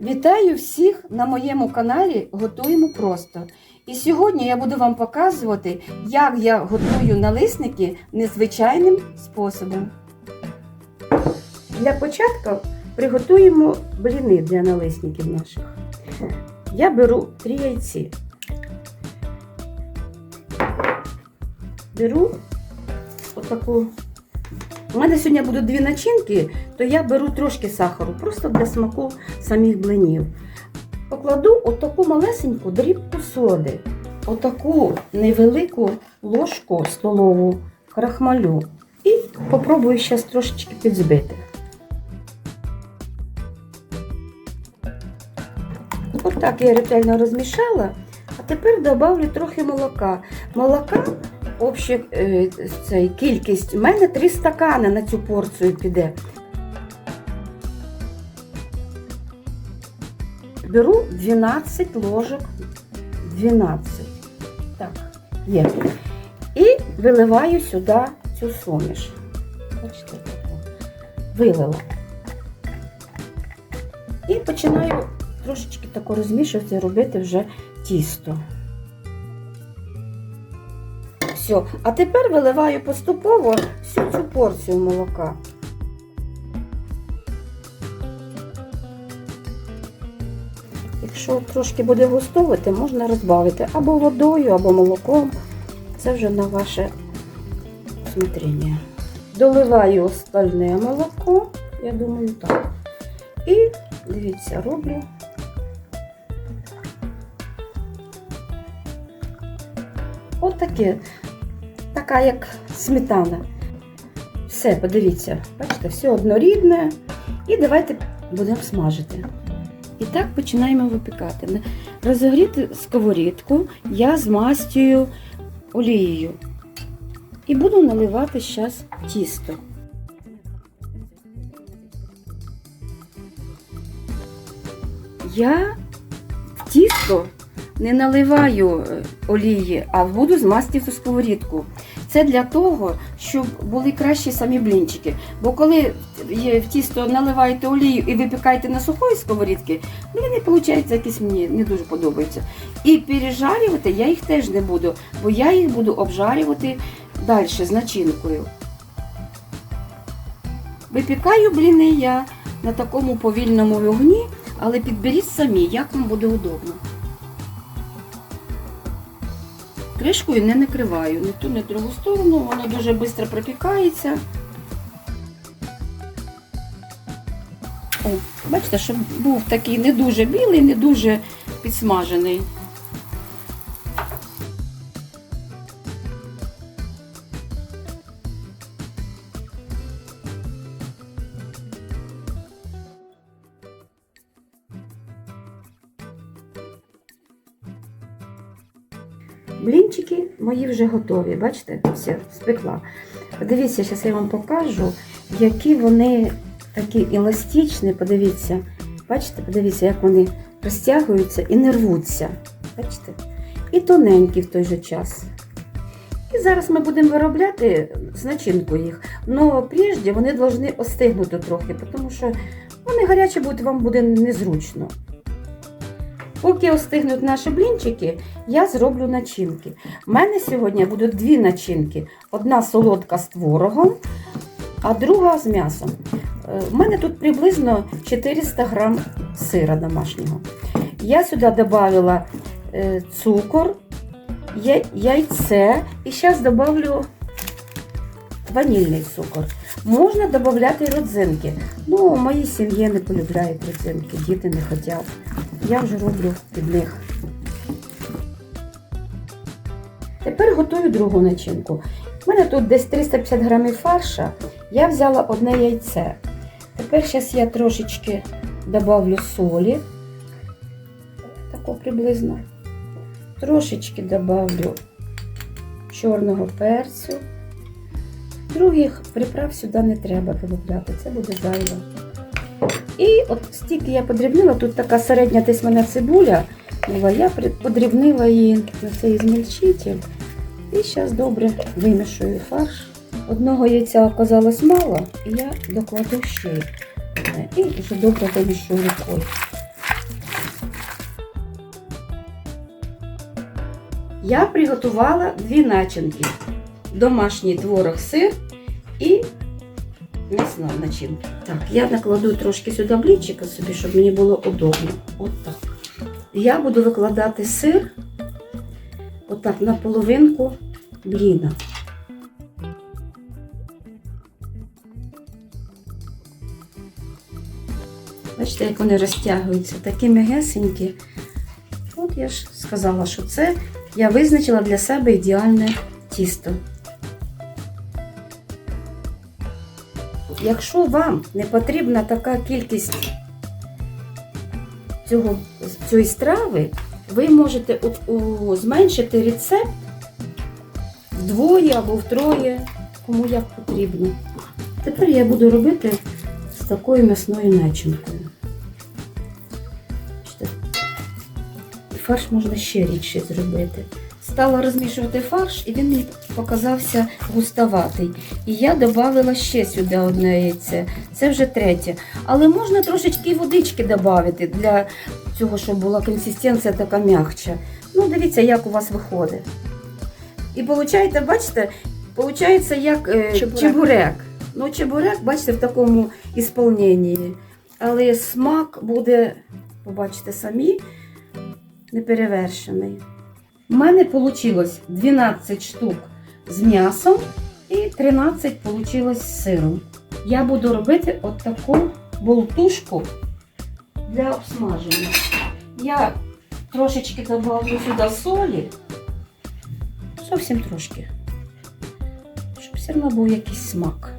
Вітаю всіх на моєму каналі Готуємо просто. І сьогодні я буду вам показувати, як я готую налисники незвичайним способом. Для початку приготуємо бліни для налисників наших. Я беру три яйці. Беру отаку. У мене сьогодні будуть дві начинки, то я беру трошки сахару, просто для смаку самих блинів. Покладу отаку малесеньку дрібку соди, отаку невелику ложку столову крахмалю. І попробую зараз трошечки підзбити. Отак я ретельно розмішала, а тепер додавлю трохи молока. Молока обща е, цей, кількість. У мене 3 стакани на цю порцію піде. Беру 12 ложок. 12. Так, є. І виливаю сюди цю суміш. Бачите, вилила. І починаю трошечки тако розмішувати, робити вже тісто. Все. А тепер виливаю поступово всю цю порцію молока. Якщо трошки буде густовити, можна розбавити або водою, або молоком. Це вже на ваше усмотрення. Доливаю остальне молоко, я думаю, так. І дивіться, роблю. Отаке. Така як сметана. Все, подивіться, бачите, все однорідне. І давайте будемо смажити. І так починаємо випікати. Розогріти сковорідку я змастюю олією. І буду наливати зараз тісто. Я тісто не наливаю е, олії, а буду змастити сковорідку. Це для того, щоб були кращі самі блінчики. Бо коли в тісто наливаєте олію і випікаєте на сухої сковорідки, ну вони, виходить, якісь мені не дуже подобаються. І пережарювати я їх теж не буду, бо я їх буду обжарювати далі з начинкою. Випікаю бліни я на такому повільному вогні, але підберіть самі, як вам буде удобно. Кришкою не накриваю ні ту, ні другу сторону, воно дуже швидко пропікається. О, бачите, що був такий не дуже білий, не дуже підсмажений. Блінчики мої вже готові, бачите, все, спекла. Подивіться, зараз я вам покажу, які вони такі еластичні, подивіться. Бачите, подивіться, як вони розтягуються і не рвуться. Бачите? І тоненькі в той же час. І зараз ми будемо виробляти з начинку їх. Но прежде вони повинні остигнути трохи, тому що вони гарячі будуть, вам буде незручно. Поки остигнуть наші блінчики, я зроблю начинки. У мене сьогодні будуть дві начинки: одна солодка з творогом, а друга з м'ясом. У мене тут приблизно 400 грам сира домашнього. Я сюди додала е, цукор, яйце і зараз додавлю ванільний цукор. Можна додати родзинки. Ну, в моїй сім'ї не полюбляють родзинки, діти не хочуть. Я вже роблю під них. Тепер готую другу начинку. У мене тут десь 350 грамів фарша. Я взяла одне яйце. Тепер зараз я трошечки добавлю солі. Тако приблизно. Трошечки добавлю чорного перцю. Других приправ сюди не треба додати, це буде зайво. І от стільки я подрібнила, тут така середня десь мене цибуля була, я подрібнила її на цей змільчитель. І зараз добре вимішую фарш. Одного яйця оказалось мало, і я докладу ще і вже добре вимішую рукою. Я приготувала дві начинки домашній творог сир і м'ясна начинка. Так, я накладу трошки сюди блінчика собі, щоб мені було удобно. От так. Я буду викладати сир отак на половинку бліна. Бачите, як вони розтягуються, такі м'ягесенькі. От я ж сказала, що це я визначила для себе ідеальне тісто. Якщо вам не потрібна така кількість цього, цієї страви, ви можете зменшити рецепт вдвоє або втроє, кому як потрібно. Тепер я буду робити з такою м'ясною начинкою. Фарш можна ще рідше зробити. Стала розмішувати фарш, і він мені показався густоватий. І я додала ще сюди одне яйце. Це вже третє. Але можна трошечки водички додати для цього, щоб була консистенція така м'якча. Ну, дивіться, як у вас виходить. І виходить, бачите, виходить як е, Чебурек. чебурек. Ну, чебурек, бачите, в такому ісполненні. Але смак буде, побачите самі, неперевершений. У мене вийшло 12 штук з м'ясом і 13 вийшло з сиром. Я буду робити от таку болтушку для обсмаження. Я трошечки добавлю сюди солі. Зовсім трошки. Щоб все одно був якийсь смак.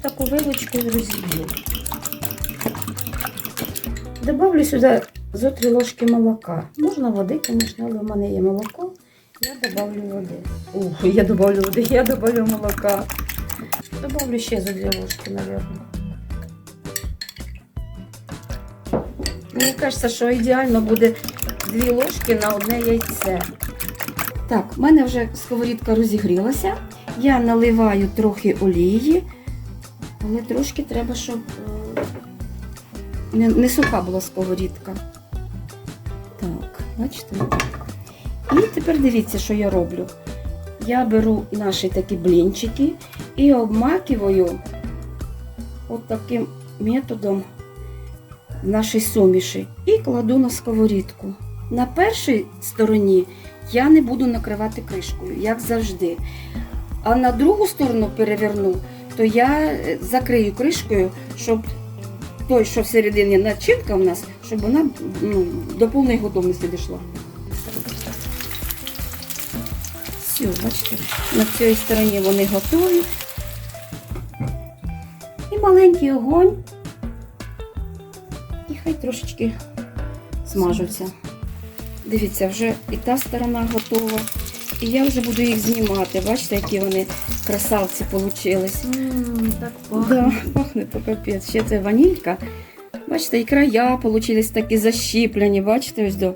Таку вилочкою розіб'ю. Добавлю сюди зо три ложки молока. Можна води, звісно, але в мене є молоко. Я добавлю води. Ух, я добавлю води, я добавлю молока. Добавлю ще за дві ложки, мабуть. Мені кажеться, що ідеально буде дві ложки на одне яйце. Так, в мене вже сковорідка розігрілася. Я наливаю трохи олії, але трошки треба, щоб е, не, не суха була сковорідка. Так, бачите? І тепер дивіться, що я роблю. Я беру наші такі блінчики і обмакиваю от таким методом в нашій суміші і кладу на сковорідку. На першій стороні я не буду накривати кришкою, як завжди. А на другу сторону переверну, то я е, закрию кришкою, щоб той, що всередині начинка в нас, щоб вона ну, до повної готовності дійшла. Все, бачите, на цій стороні вони готові. І маленький огонь. І хай трошечки смажуться. Дивіться, вже і та сторона готова. І я вже буду їх знімати. Бачите, які вони красавці получились. Ммм, так Да, пахне то капець. Ще це ванілька. Бачите, і края получились такі защіплені. Бачите, ось до.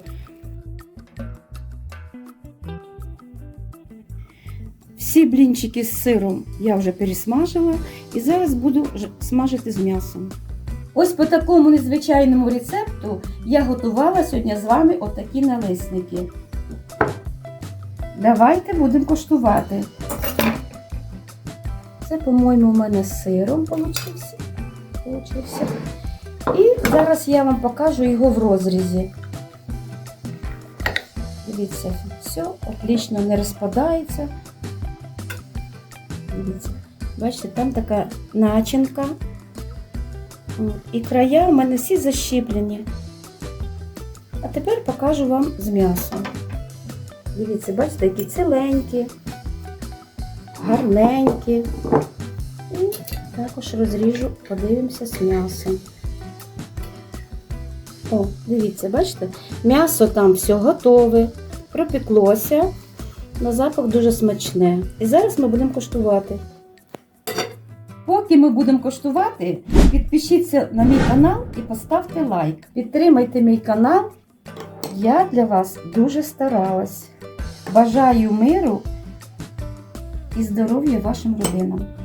Всі блінчики з сиром я вже пересмажила і зараз буду смажити з м'ясом. Ось по такому незвичайному рецепту я готувала сьогодні з вами отакі налисники. Давайте будемо коштувати. Це, по-моєму, у мене з сиром получився. І зараз я вам покажу його в розрізі. Дивіться, все отлично не розпадається. Дивіться, бачите, там така начинка. І края у мене всі защіплені. А тепер покажу вам з м'ясом. Дивіться, бачите, які ціленькі, гарненькі. І також розріжу, подивимося з м'ясом. О, дивіться, бачите? М'ясо там все готове, пропеклося. На запах дуже смачне. І зараз ми будемо коштувати. Поки ми будемо коштувати, підпишіться на мій канал і поставте лайк. Підтримайте мій канал. Я для вас дуже старалась. Бажаю миру і здоров'я вашим родинам.